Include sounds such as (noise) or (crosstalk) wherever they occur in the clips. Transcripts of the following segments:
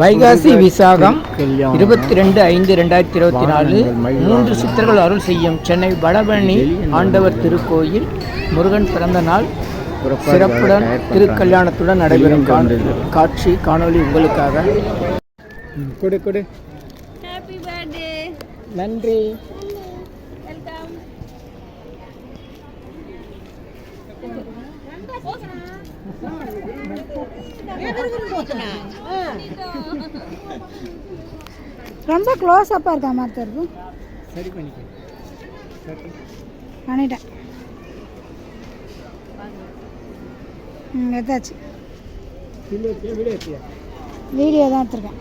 வைகாசி விசாகம். இருபத்தி ரெண்டு ஐந்து ரெண்டாயிரத்தி இருபத்தி நாலு. மூன்று சித்தர்கள் அருள் செய்யும் சென்னை வடபழனி ஆண்டவர் திருக்கோயில். முருகன் பிறந்த நாள். சிறப்புடன் திருக்கல்யாணத்துடன் நடைபெறும் காட்சி காணொளி உங்களுக்காக. கொடு கொடு. ஹாப்பி பர்த்டே நன்றி வெல்கம் ரொம்ப க்ளோஸ் அப்பாக இருக்கா மாதிரி தருது சரி பண்ணிட்டேன். ம் எடுத்தாச்சு. வீடியோ தான் எடுத்துருக்கேன்.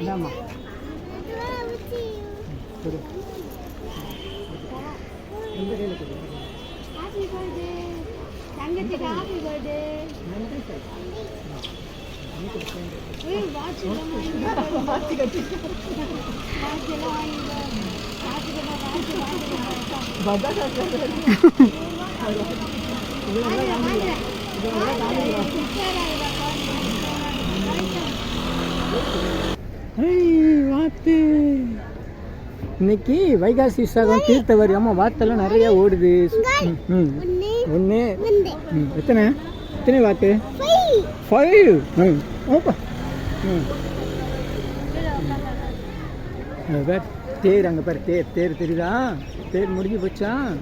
இந்தாம்மா. ஹாப்பி தங்கச்சிக்கு. ஹாப்பி பர்த்டே வாட்ச் எல்லாம் வாட்ச் (laughs) எல்லாம் (laughs) வாத்து. இன்னைக்கு வைகாசி விசாகம் தீர்த்தவரி அம்மா வாத்தெல்லாம் நிறைய ஓடுது. ம். ஒன்று ம், எத்தனை? எத்தனை வாத்து ஃபைவ். ம் ஓப்பா. ம். அங்க பாரு, தேர் அங்கே பாரு தேர் தேர் தெரியுதா? தேர் முடிஞ்சு போச்சா?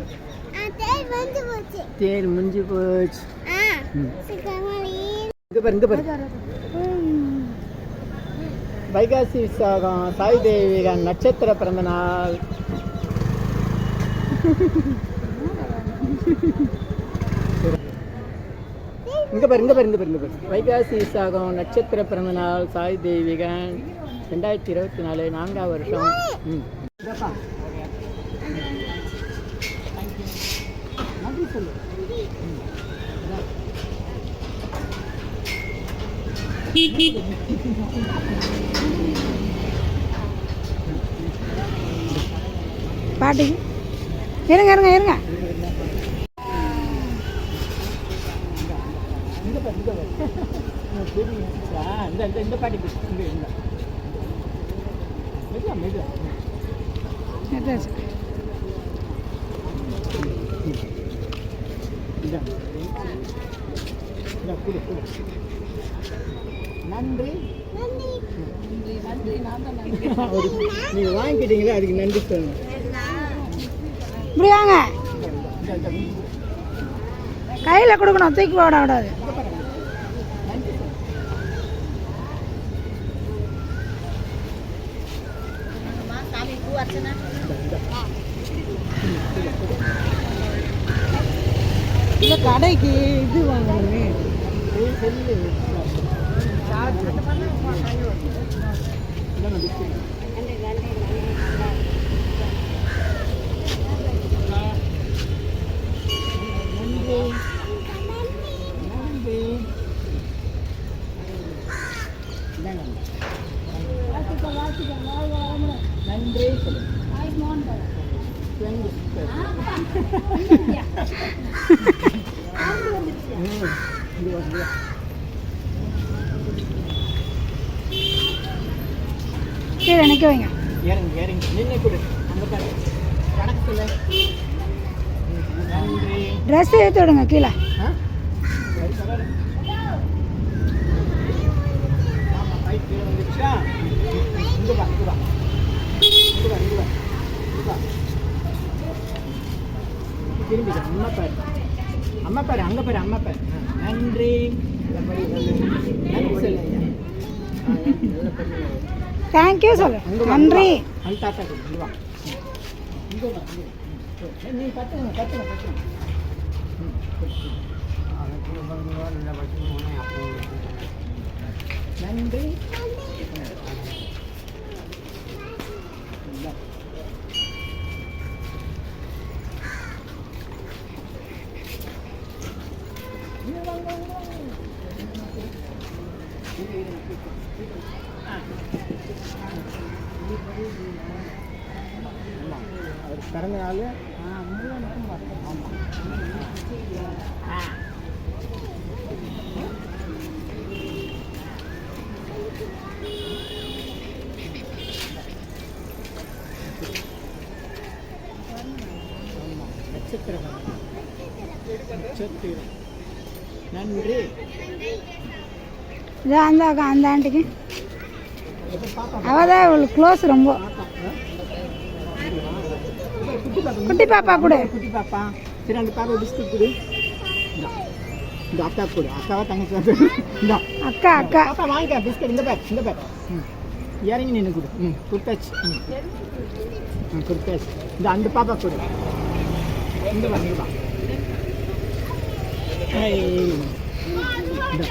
தேர் முடிஞ்சு போச்சு. இங்க பாரு இங்க பாரு. வைகாசி விசாகம் சாய் தேவிகன் நட்சத்திர பிறந்த நாள் (laughs) இங்க பாரு இங்க பாரு இங்க பாரு இங்க பாரு. வைகாசி விசாகம் நட்சத்திர பிறந்த நாள் சாய் தேவிகன் ரெண்டாயிரத்தி இருபத்தி நாலு நான்காம் வருஷம். ம். இதப்பா. நன்றி சொல்லு. பாட்டிக்கு இருங்க இருங்க இருங்க இங்க பாரு இங்க பாரு உனக்கு தெரியுதா? இந்த இந்த இந்த பாட்டி பேசு. இங்க இந்த மெதுவா மெதுவா குடு, நன்றி ஒரு- நீங்க வாங்கிக்கிட்டீங்களா அதுக்கு நன்றி சொல்லணும் இப்படி கையில் கொடுக்கணும் தூக்கி போட விடாது நன்றி சொல்லணும். இந்த, இந்த. இந்த கடைக்கு இது வாங்கணுமே செல்~ செல்லு. சார்ஜ். இந்தாம்மா, பிஸ்கட். நன்றி நன்றி இந்தாங்க. நன்றி சொல்லு நன்றி. ம், இங்க வா, இங்க வா. கீழே நிற்க வைங்க. ட்ரெஸ் எடுத்து விடுங்க கீழே. திரும்பி அம்மா பாரு. அம்மா பாரு அங்கே பாரு அம்மா பாரு ஆ, நன்றி நல்லபடி சொல்லு. நன்றி சொல்லு ஐயா. ஆ, நல்ல பண்ணு. தேங்க்யூ சொல்லு நன்றி. அங்க அவர் பிறந்த நாள் பார்த்தேன் ஆமாம் நட்சத்திரம். நன்றி. இதோ அந்த அந்த ஆண்டிக்கு அவதான் இவளுக்கு க்ளோஸ் ரொம்ப. குட்டி பாப்பா கூட. குட்டி பாப்பா. சரி அந்த பாப்பா பிஸ்கட் கொடு. இந்தா. அக்கா கொடு. அக்காவா தங்கச்சி இந்த. அக்கா அக்கா. பாப்பா வாங்கிக்க பிஸ்கட் இந்த பேக் இந்த ம். இறங்கி நின்று கொடு. ம். கொடுத்தாச்சு. ம். கொடுத்தாச்சு. இந்த அந்த பாப்பா கொடு. இந்த ஏய். இந்தா.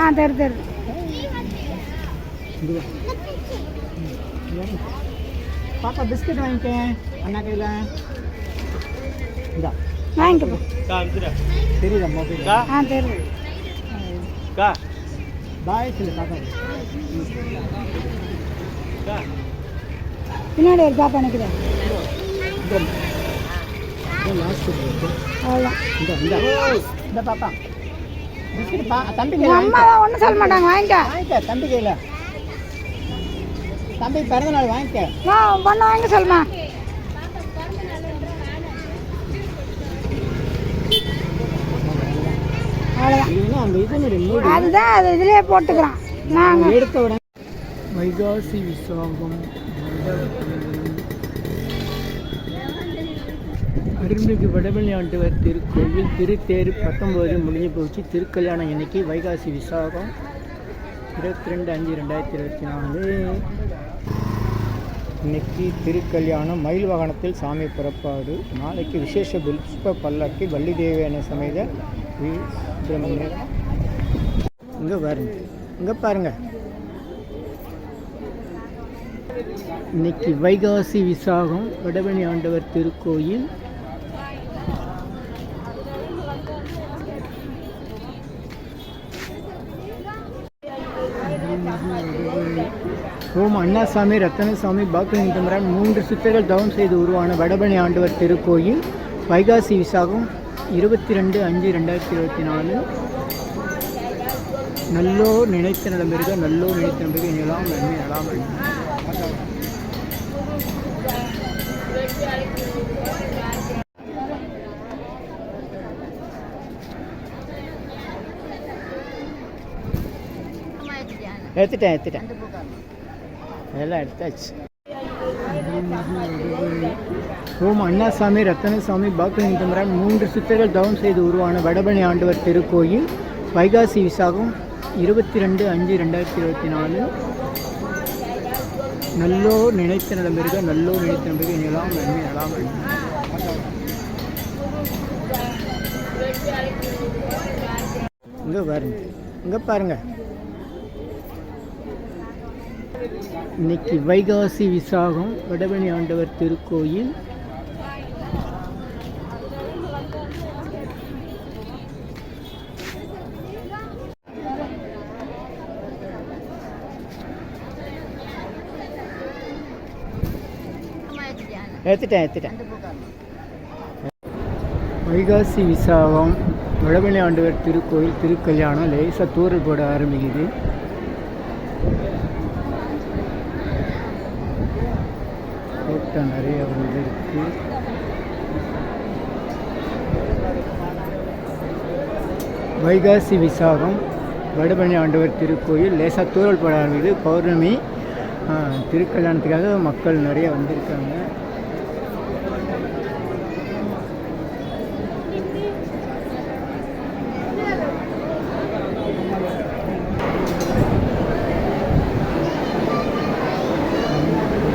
ஆ தெரு தெரு. பாப்பா பிஸ்கட் வாங்கிக்க அண்ணா கையில். இந்தா. வாங்கிக்கப்பா தெரியுதா மொபைல்? ஆ தெரு. பாய் சொல்லு பாப்பா. பின்னாடி ஒரு பாப்பா லாஸ்ட் அவ்வளோதான் இந்த பாப்பா. பிஸ்கட் பா தம்பி கையில் அம்மா ஒன்றும் சொல்ல மாட்டாங்க வாங்கிக்க. வாங்கிக்க தம்பி கையில். தம்பி பிறந்த நாள் வாங்கிக்க நான் பொண்ணு வாங்க சொல்லுமா. அதுதான் அது இதுலேயே போட்டுக்கிறான். நாங்கள் எடுத்த உடனே வைகாசி விசாகம். அருள்மிகு வடபழனி ஆண்டவர் திருக்கோயில் திருத்தேர் பத்தொம்போது முடிஞ்சு போச்சு. திருக்கல்யாணம் இன்னைக்கு வைகாசி விசாகம் இருபத்தி ரெண்டு அஞ்சு ரெண்டாயிரத்தி இருபத்தி நாலு. இன்னைக்கு திருக்கல்யாணம். மயில் வாகனத்தில் சாமி புறப்பாடு. நாளைக்கு விசேஷ புஷ்ப பல்லக்கு வள்ளி தேவியான சமேத இங்கே பாருங்க. இங்கே பாருங்கள் இன்னைக்கு வைகாசி விசாகம். வடபழனி ஆண்டவர் திருக்கோயில் ஓம் அண்ணாசாமி ரத்தனசாமி பாக்கியம் தம்பரான் மூன்று சித்தர்கள் தவம் செய்து உருவான வடபழனி ஆண்டவர் திருக்கோயில். வைகாசி விசாகம் இருபத்தி ரெண்டு அஞ்சு ரெண்டாயிரத்தி இருபத்தி நாலு. நல்லோ நினைத்த நிலமிருக நல்லோ நினைத்த நம்பிக்கை நிலாம் நன்மை நலாம் எடுத்துட்டேன் எடுத்துட்டேன் எல்லாம் எடுத்தாச்சு. ஓம் அண்ணாசாமி ரத்தனசாமி பாக்கியம் தம்பரான் மூன்று சித்தர்கள் தவம் செய்து உருவான வடபணி ஆண்டவர் திருக்கோயில். வைகாசி விசாகம் இருபத்தி ரெண்டு அஞ்சு ரெண்டாயிரத்தி இருபத்தி நாலு. நல்லோர் நினைத்த நிலமிருக நல்லோ நினைத்த நிலமிருக நிலாம் நன்மை நலாம் இங்கே பாருங்க இங்கே பாருங்க. இன்னைக்கு வைகாசி விசாகம் வடபழனி ஆண்டவர் திருக்கோயில். எடுத்துட்டேன் எடுத்துட்டேன் வைகாசி விசாகம் வடபழனி ஆண்டவர் திருக்கோயில் திருக்கல்யாணம் லேசாக தூரல் போட ஆரம்பிக்குது. கூட்டம் நிறைய வந்துருக்கு. வைகாசி விசாகம் வடபழனி ஆண்டவர் திருக்கோயில் லேசாக தூரல் போட ஆரம்பிக்குது பௌர்ணமி திருக்கல்யாணத்துக்காக மக்கள் நிறைய வந்திருக்காங்க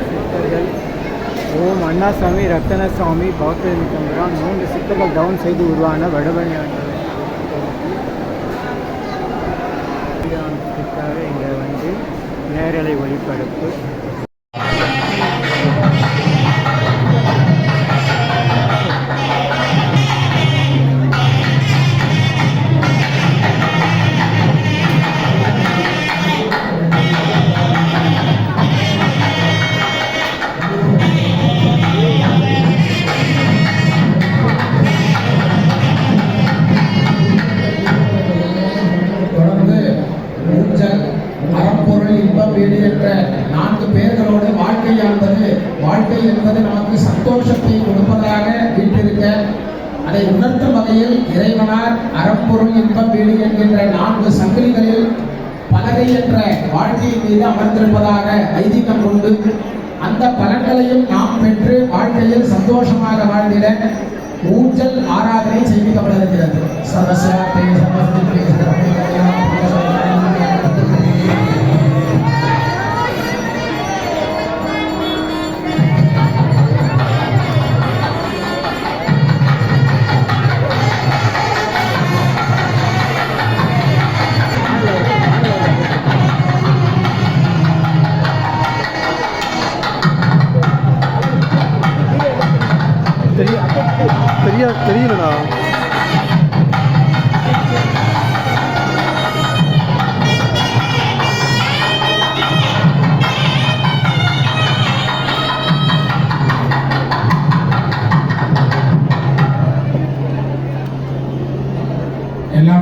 சித்தர்கள் ஓம் அண்ணாசாமி ரத்தனசாமி பாக்கியமி தம்பிரான் மூன்று சித்தர்கள் டவுன் செய்து உருவான வடபழனி இங்கே வந்து நேரலை ஒளிபரப்பு. ஐதீகம் உண்டு. அந்த பலன்களையும் நாம் பெற்று வாழ்க்கையில் சந்தோஷமாக வாழ்ந்திட ஊஞ்சல் ஆராதனை செய்விக்கப்பட இருக்கிறது. சரஸ்வதி சமஸ்தி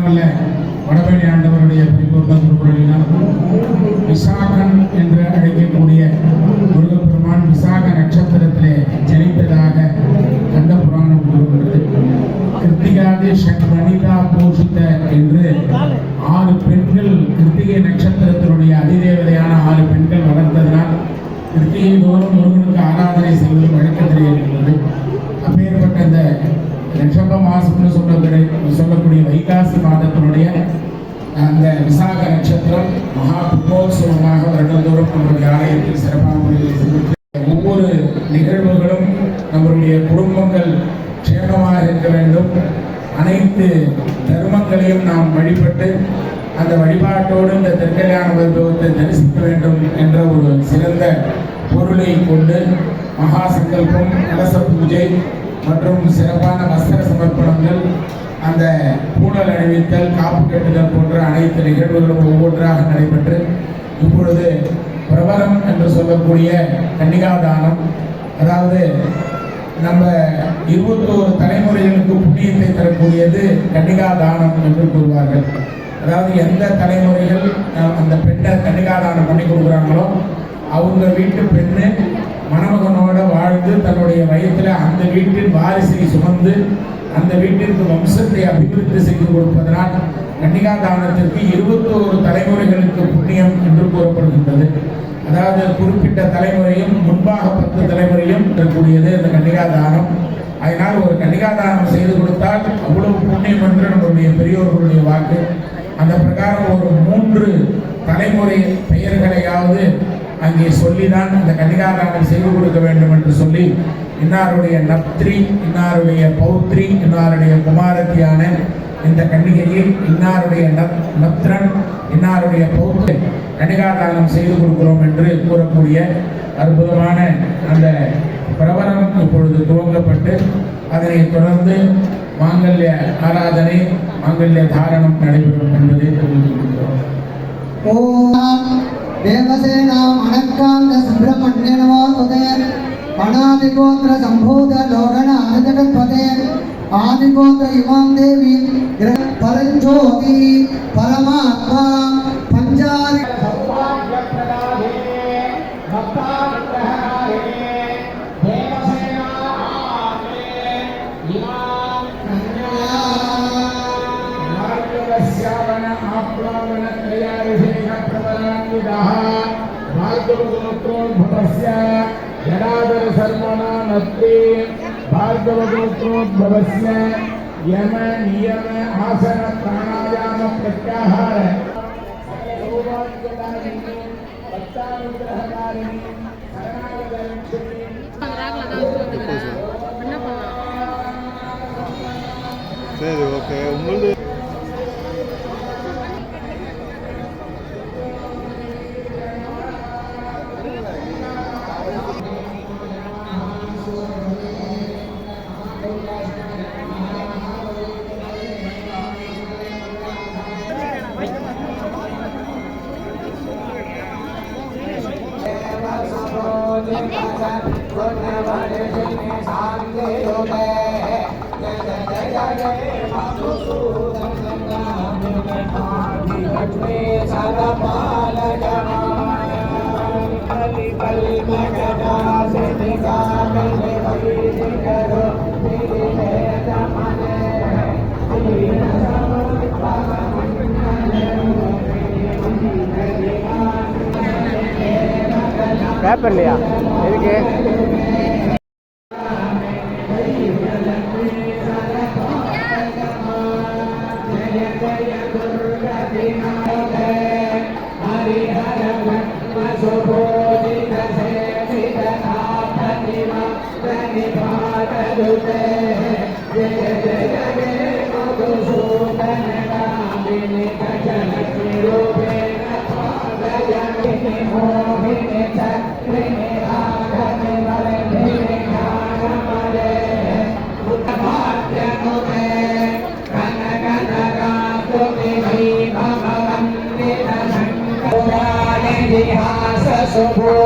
எல்லாம் வல்ல வடபழனி ஆண்டவருடைய பரிபூர்ண திருக்குறளினால் விசாகன் என்று அழைக்கக்கூடிய முருகப்பெருமான் விசாக நட்சத்திரத்திலே ஜனித்ததாக கந்த புராணம் கூறுகிறது. கிருத்திகாதி வனிதா பூஷித்த என்று ஆறு பெண்கள் கிருத்திகை நட்சத்திரத்தினுடைய அதிதேவதையான ஆறு பெண்கள் வளர்ந்ததனால் கிருத்திகை தோறும் முருகனுக்கு ஆராதனை செய்வது வழக்கத்திலே இருக்கிறது அப்பேற்பட்ட இந்த ரிஷப மாசம்னு சொல்லக்கூடிய சொல்லக்கூடிய வைகாசி மாதத்தினுடைய அந்த விசாக நட்சத்திரம் மகா புத்தோத்சவமாக வருடந்தோறும் நம்முடைய ஆலயத்தில் சிறப்பான முறையில் ஒவ்வொரு நிகழ்வுகளும் நம்முடைய குடும்பங்கள் க்ஷேமமாக இருக்க வேண்டும். அனைத்து தர்மங்களையும் நாம் வழிபட்டு அந்த வழிபாட்டோடு இந்த தெற்கல்யாண வைபவத்தை தரிசிக்க வேண்டும் என்ற ஒரு சிறந்த பொருளை கொண்டு மகா சங்கல்பம் கலச பூஜை மற்றும் சிறப்பான வஸ்திர சமர்ப்பணங்கள் அந்த பூணல் அணிவித்தல் காப்பு கட்டுதல் போன்ற அனைத்து நிகழ்வுகளும் ஒவ்வொன்றாக நடைபெற்று இப்பொழுது பிரபலம் என்று சொல்லக்கூடிய கன்னிகாதானம் அதாவது நம்ம இருபத்தோரு தலைமுறைகளுக்கு புண்ணியத்தை தரக்கூடியது கன்னிகாதானம் என்று கூறுவார்கள். அதாவது எந்த தலைமுறைகள் அந்த பெண்ணை கன்னிகாதானம் பண்ணி கொடுக்குறாங்களோ அவங்க வீட்டு பெண்ணு மணமகனோட வாழ்ந்து தன்னுடைய வயதில் அந்த வீட்டின் வாரிசை சுமந்து அந்த வீட்டிற்கு வம்சத்தை அபிவிருத்தி செய்து கொடுப்பதனால் கன்னிகா தானத்திற்கு இருபத்தோரு தலைமுறைகளுக்கு புண்ணியம் என்று கூறப்படுகின்றது. அதாவது குறிப்பிட்ட தலைமுறையும் முன்பாக பத்து தலைமுறையும் இருக்கக்கூடியது இந்த கன்னிகா தானம் அதனால் ஒரு கன்னிகா தானம் செய்து கொடுத்தால் அவ்வளவு புண்ணியம் என்று நம்முடைய பெரியோர்களுடைய வாக்கு. அந்த பிரகாரம் ஒரு மூன்று தலைமுறை பெயர்களையாவது அங்கே சொல்லிதான் அந்த கன்னிகாதானம் செய்து கொடுக்க வேண்டும் என்று சொல்லி இன்னாருடைய நப்திரி இன்னாருடைய பௌத்ரி இன்னாருடைய குமாரத்தியான இந்த கண்ணிகையில் இன்னாருடைய நப் நப்திரன் இன்னாருடைய பௌத்ரி கணிகாதானம் செய்து கொடுக்கிறோம் என்று கூறக்கூடிய அற்புதமான அந்த பிரபலம் இப்பொழுது துவங்கப்பட்டு அதனைத் தொடர்ந்து மாங்கல்ய ஆராதனை மாங்கல்ய தாரணம் நடைபெறும் என்பதை தெரிவித்துக் ஓம் தேவசேனாம் அனக்காந்த சுப்பிரமணிய అనాదిగోత్ర సంభూత లోగణ ఆనజగత్పదే ఆదిగోత్ర ఇమాం దేవి పరంజ్యోతి పరమాత్మ పంచారి ఆప్లావన त्रयाभिषेक प्रबलान्वितः भार्गवगोत्रोद्भवस्य जडाधर शर्मणा नत्रे भार्गवगोत्रोद्भवस्य यम नियम आसन प्राणायाम प्रत्याहार सौभाग्यदायिनी भक्तानुग्रहकारिणी शरणागतलक्ष्मी சரி ஓகே உங்களது பேப்பர்லையா எதுக்கு? Sambor.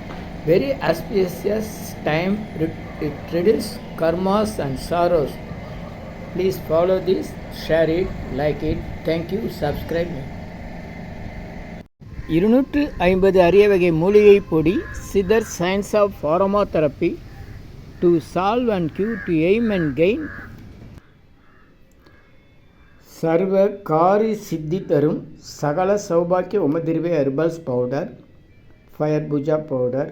Very auspicious time. It reduces karmas and sorrows. Please follow this, share it, like it. Thank you. Subscribe me. இருநூற்று ஐம்பது அரிய வகை மூலிகை பொடி Siddhar science of pharma therapy to solve and cure to aim and gain சர்வ காரி சித்தி தரும் சகல சௌபாக்கிய உமதிர்வே herbals powder fire puja powder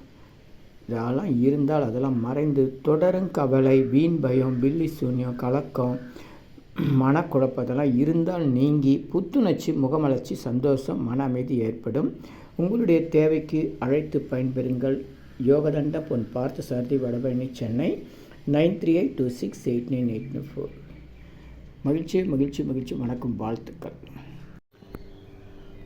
இதெல்லாம் இருந்தால் அதெல்லாம் மறைந்து தொடரும் கவலை வீண் பயம் பில்லி சூன்யம் கலக்கம் மனக்குழப்பதெல்லாம் இருந்தால் நீங்கி புத்துணர்ச்சி முகமலர்ச்சி சந்தோஷம் மன அமைதி ஏற்படும். உங்களுடைய தேவைக்கு அழைத்து பயன்பெறுங்கள். Yogadanda Pon Partha Sarathi Vadapalani Chennai. Nine three eight two six eight nine eight four. மகிழ்ச்சி மகிழ்ச்சி மகிழ்ச்சி. வணக்கம் வாழ்த்துக்கள்.